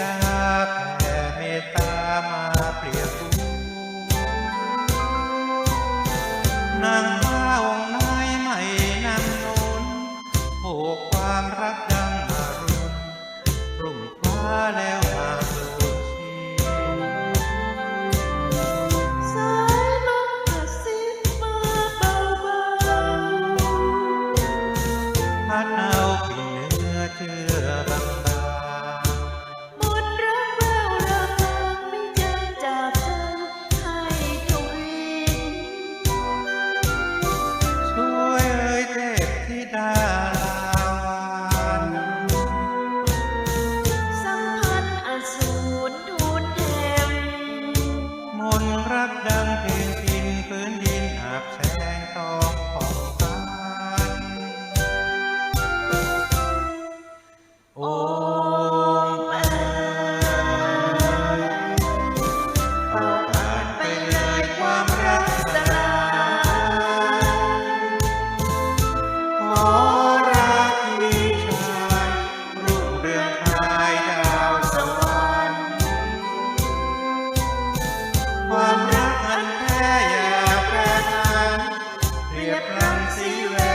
จากแผ่เมตตามาเปรียบดูนั่งฟ้าองค์นายไม่นั่งนนผูกความรักดังอรุณรุ่งฟ้าแล้ว from sea